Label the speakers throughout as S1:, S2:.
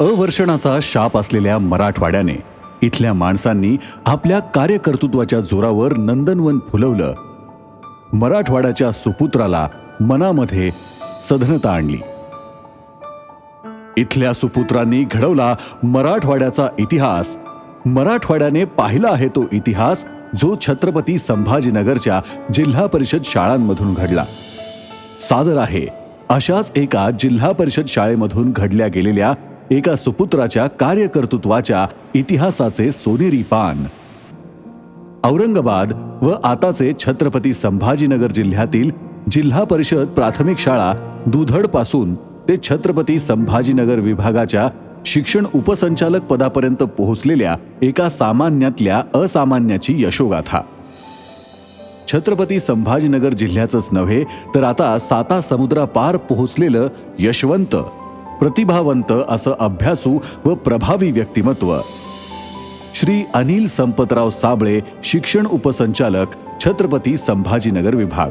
S1: अवर्षणाचा शाप असलेल्या मराठवाड्याने इथल्या माणसांनी आपल्या कार्यकर्तृत्वाच्या जोरावर नंदनवन फुलवलं. मराठवाड्याच्या सुपुत्राला मनामध्ये सधनता आणली. इथल्या सुपुत्रांनी घडवला मराठवाड्याचा इतिहास. मराठवाड्याने पाहिला आहे तो इतिहास जो छत्रपती संभाजीनगरच्या जिल्हा परिषद शाळांमधून घडला. सादर आहे. अशाच एका जिल्हा परिषद शाळेमधून घडल्या गेलेल्या एका सुपुत्राच्या कार्यकर्तृत्वाच्या इतिहासाचे सोनेरी पान. औरंगाबाद व आताचे छत्रपती संभाजीनगर जिल्ह्यातील जिल्हा परिषद प्राथमिक शाळा दुधडपासून ते छत्रपती संभाजीनगर विभागाच्या शिक्षण उपसंचालक पदापर्यंत पोहोचलेल्या एका सामान्यातल्या असामान्याची यशोगाथा. छत्रपती संभाजीनगर जिल्ह्याचंच नव्हे तर आता साता समुद्रापार पोहोचलेलं यशवंत प्रतिभावंत असं अभ्यासू व प्रभावी व्यक्तिमत्व. श्री अनिल संपतराव साबळे शिक्षण उपसंचालक छत्रपती संभाजीनगर विभाग.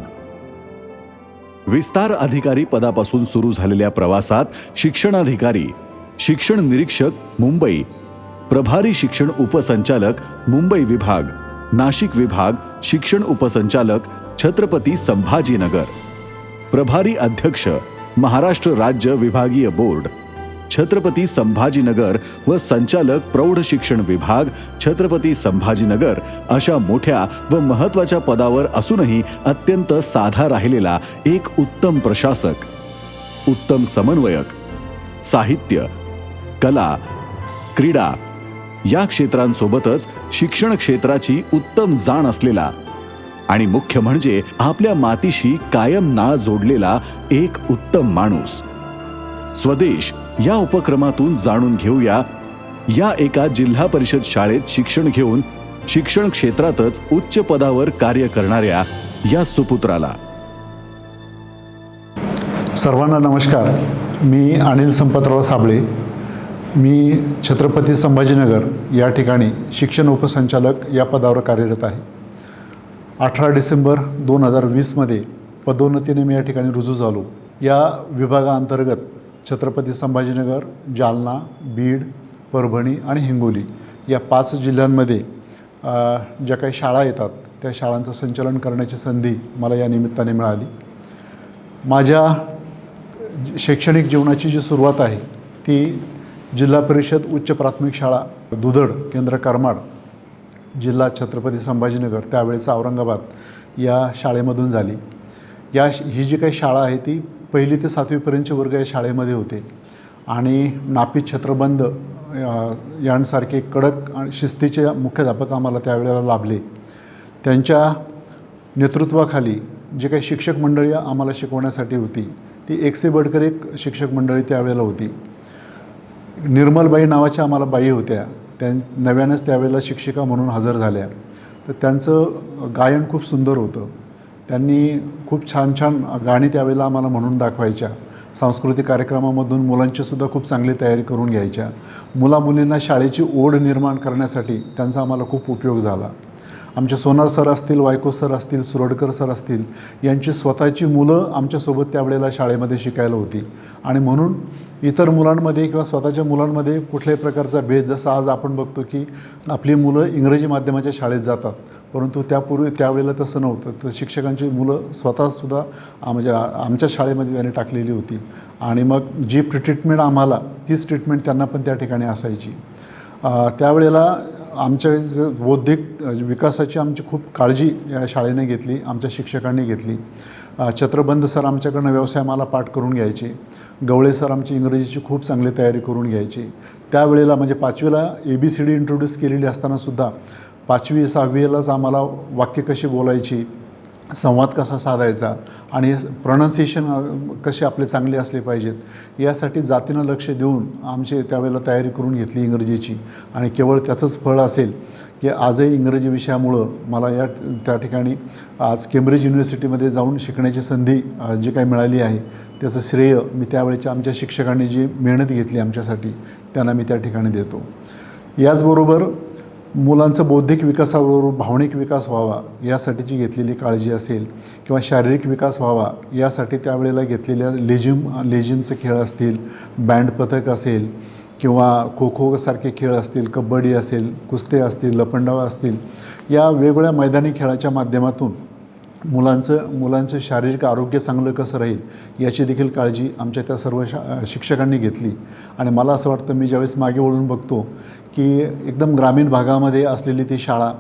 S1: विस्तार अधिकारी पदापासून सुरू झालेल्या प्रवासात शिक्षणाधिकारी शिक्षण निरीक्षक मुंबई. प्रभारी शिक्षण उपसंचालक मुंबई विभाग. नाशिक विभाग शिक्षण उपसंचालक छत्रपती संभाजीनगर. प्रभारी अध्यक्ष महाराष्ट्र राज्य विभागीय बोर्ड. छत्रपती संभाजीनगर व संचालक प्रौढ शिक्षण विभाग छत्रपती संभाजीनगर अशा मोठ्या व महत्त्वाच्या पदावर असूनही अत्यंत साधा राहिलेला एक उत्तम प्रशासक उत्तम समन्वयक साहित्य कला क्रीडा या क्षेत्रांसोबतच शिक्षण क्षेत्राची उत्तम जाण असलेला आणि मुख्य म्हणजे आपल्या मातीशी कायम नाळ जोडलेला एक उत्तम माणूस. स्वदेश या उपक्रमातून जाणून घेऊया. या एका जिल्हा परिषद शाळेत शिक्षण घेऊन शिक्षण क्षेत्रातच उच्च पदावर कार्य करणाऱ्या या सुपुत्राला.
S2: सर्वांना नमस्कार. मी अनिल संपतराव साबळे. मी छत्रपती संभाजीनगर या ठिकाणी शिक्षण उपसंचालक या पदावर कार्यरत आहे. अठरा डिसेंबर दोन हजार वीसमध्ये पदोन्नतीने मी या ठिकाणी रुजू झालो. या विभागाअंतर्गत छत्रपती संभाजीनगर जालना बीड परभणी आणि हिंगोली या पाच जिल्ह्यांमध्ये ज्या काही शाळा येतात त्या शाळांचं संचालन करण्याची संधी मला या निमित्ताने मिळाली. माझ्या शैक्षणिक जीवनाची जी सुरुवात आहे ती जिल्हा परिषद उच्च प्राथमिक शाळा दुधड केंद्र करमाड जिल्हा छत्रपती संभाजीनगर त्यावेळेचा औरंगाबाद या शाळेमधून झाली. या श- ही जी काही शाळा आहे ती पहिली ते सातवीपर्यंतचे वर्ग या शाळेमध्ये होते. आणि नापी छत्रबंद यांसारखे कडक आणि शिस्तीचे मुख्याध्यापक आम्हाला त्यावेळेला लाभले. त्यांच्या नेतृत्वाखाली जे काही शिक्षक मंडळी आम्हाला शिकवण्यासाठी होती ती एकसे बडकर एक शिक्षक मंडळी त्यावेळेला होती. निर्मलबाई नावाच्या आम्हाला बाई होत्या. त्या नव्यानंच त्यावेळेला शिक्षिका म्हणून हजर झाल्या. तर त्यांचं गायन खूप सुंदर होतं. त्यांनी खूप छान छान गाणी त्यावेळेला आम्हाला म्हणून दाखवायच्या. सांस्कृतिक कार्यक्रमामधून मुलांची सुद्धा खूप चांगली तयारी करून घ्यायच्या. मुलामुलींना शाळेची ओढ निर्माण करण्यासाठी त्यांचा आम्हाला खूप उपयोग झाला. आमचे सोनार सर असतील वायको सर असतील सुरडकर सर असतील यांची स्वतःची मुलं आमच्यासोबत त्यावेळेला शाळेमध्ये शिकायला होती. आणि म्हणून इतर मुलांमध्ये किंवा स्वतःच्या मुलांमध्ये कुठल्याही प्रकारचा भेद जसा आज आपण बघतो की आपली मुलं इंग्रजी माध्यमाच्या शाळेत जातात परंतु त्यापूर्वी त्यावेळेला तसं नव्हतं. तर शिक्षकांची मुलं स्वतःसुद्धा आमच्या आमच्या शाळेमध्ये त्याने टाकलेली होती. आणि मग जी ट्रीटमेंट आम्हाला तीच ट्रीटमेंट त्यांना पण त्या ठिकाणी असायची. त्यावेळेला आमच्या जे बौद्धिक म्हणजे विकासाची आमची खूप काळजी या शाळेने घेतली आमच्या शिक्षकांनी घेतली. अ, छत्रबंध सर आमच्याकडनं व्यवसाय मला पाठ करून घ्यायचे. गवळे सर आमची इंग्रजीची खूप चांगली तयारी करून घ्यायची. त्यावेळेला म्हणजे पाचवीला A B C D introduce केलेली असतानासुद्धा पाचवी सहावीलाच आम्हाला वाक्य कशी बोलायची संवाद कसा साधायचा आणि प्रొनन्सिएशन कसे आपले चांगले असले पाहिजेत यासाठी जातीनं लक्ष देऊन आमची त्यावेळेला तयारी करून घेतली इंग्रजीची. आणि केवळ त्याचंच फळ असेल की आजही इंग्रजी विषयामुळं मला या त्या ठिकाणी आज केम्ब्रिज युनिव्हर्सिटीमध्ये जाऊन शिकण्याची संधी जी काही मिळाली आहे त्याचं श्रेय मी त्यावेळेच्या आमच्या शिक्षकांनी जी मेहनत घेतली आमच्यासाठी त्यांना मी त्या ठिकाणी देतो. याचबरोबर मुलांचं बौद्धिक विकासाबरोबर भावनिक विकास व्हावा यासाठीची घेतलेली काळजी असेल किंवा शारीरिक विकास व्हावा यासाठी त्यावेळेला घेतलेल्या लेझिम लेझिमचे खेळ असतील बँड पथक असेल किंवा खो खोसारखे खेळ असतील कबड्डी असेल कुस्ते असतील लपंडावा असतील या वेगवेगळ्या मैदानी खेळाच्या माध्यमातून मुलांचं मुलांचं शारीरिक आरोग्य चांगलं कसं राहील याची देखील काळजी आमच्या त्या सर्व शा शिक्षकांनी घेतली. आणि मला असं वाटतं मी ज्यावेळेस मागे वळून बघतो की एकदम ग्रामीण भागामध्ये असलेली ती शाळा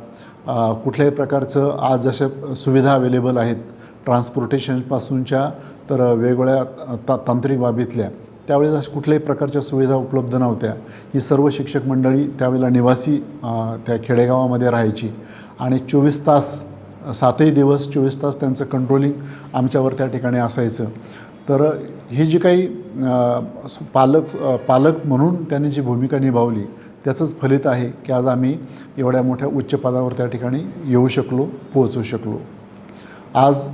S2: कुठल्याही प्रकारचं आज जशा सुविधा अवेलेबल आहेत ट्रान्सपोर्टेशनपासूनच्या तर वेगवेगळ्या ता तांत्रिक बाबीतल्या त्यावेळेस अशा कुठल्याही प्रकारच्या सुविधा उपलब्ध नव्हत्या. ही सर्व शिक्षक मंडळी त्यावेळेला निवासी त्या खेडेगावामध्ये राहायची. आणि चोवीस तास सातही दिवस चोवीस तास त्यांचं कंट्रोलिंग आमच्यावर त्या ठिकाणी असायचं. तर ही जी काही पालक पालक म्हणून त्यांनी जी भूमिका निभावली त्याचंच फलित आहे की आज आम्ही एवढ्या मोठ्या उच्च पदावर त्या ठिकाणी येऊ शकलो पोहोचू शकलो. आज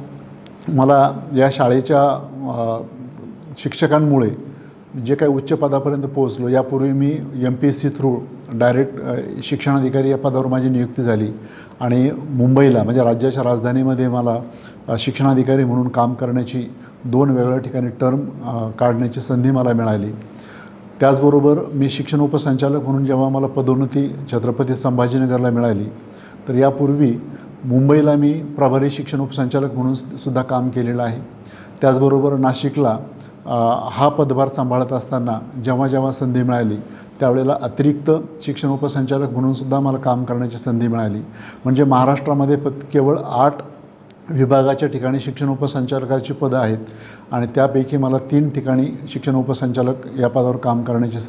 S2: मला या शाळेच्या शिक्षकांमुळे जे काही उच्च पदापर्यंत पोहोचलो यापूर्वी मी M P S C through direct शिक्षणाधिकारी या पदावर माझी नियुक्ती झाली. आणि मुंबईला म्हणजे राज्याच्या राजधानीमध्ये मला शिक्षणाधिकारी म्हणून काम करण्याची दोन वेगळ्या ठिकाणी टर्म काढण्याची संधी मला मिळाली. त्याचबरोबर मी शिक्षण उपसंचालक म्हणून जेव्हा मला पदोन्नती छत्रपती संभाजीनगरला मिळाली तर यापूर्वी मुंबईला मी प्रभारी शिक्षण उपसंचालक म्हणून सुद्धा काम केलेलं आहे. त्याचबरोबर नाशिकला हा पदभार सांभाळत असताना जेव्हा जेव्हा संधी मिळाली त्यावेळेला अतिरिक्त शिक्षण उपसंचालक म्हणूनसुद्धा मला काम करण्याची संधी मिळाली. म्हणजे महाराष्ट्रामध्ये फक्त केवळ आठ विभागाच्या ठिकाणी शिक्षण उपसंचालकाची पदं आहेत आणि त्यापैकी मला तीन ठिकाणी शिक्षण उपसंचालक या पदावर काम करण्याची संधी